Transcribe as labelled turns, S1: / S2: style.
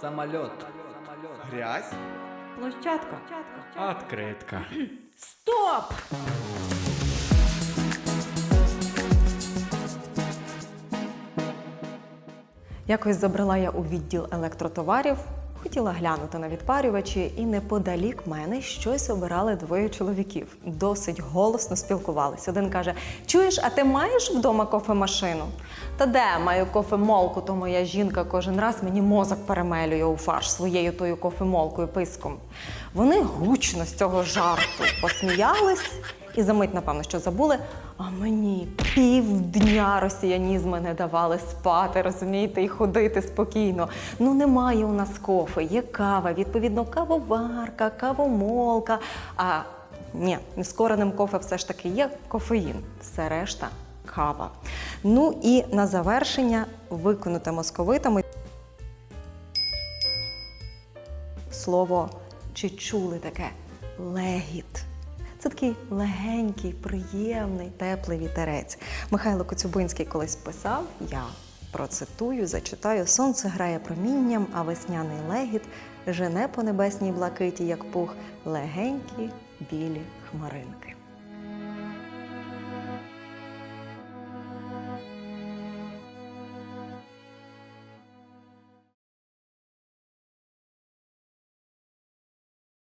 S1: Самолет.
S2: Грязь?
S3: Площадка.
S4: Откритка.
S3: Стоп! Якось забрала я у відділ електротоварів, хотіла глянути на відпарювачі, і неподалік мене щось обирали двоє чоловіків. Досить голосно спілкувалися. Один каже: Чуєш, а ти маєш вдома кофемашину? Та де маю кофемолку, то моя жінка кожен раз мені мозок перемелює у фарш своєю тою кофемолкою писком. Вони гучно з цього жарту посміялись і за мить, напевно, що забули. А мені півдня росіянізми не давали спати, розумієте, і ходити спокійно. Ну немає у нас кофе, є кава, відповідно, кавоварка, кавомолка. А ні, нескореним кофе все ж таки є кофеїн. Все решта кава. Ну і на завершення виконати московитами слово чи чули таке легіт. Це такий легенький, приємний, теплий вітерець. Михайло Коцюбинський колись писав, я процитую, зачитаю: сонце грає промінням, а весняний легіт жене по небесній блакиті, як пух, легенькі білі хмаринки.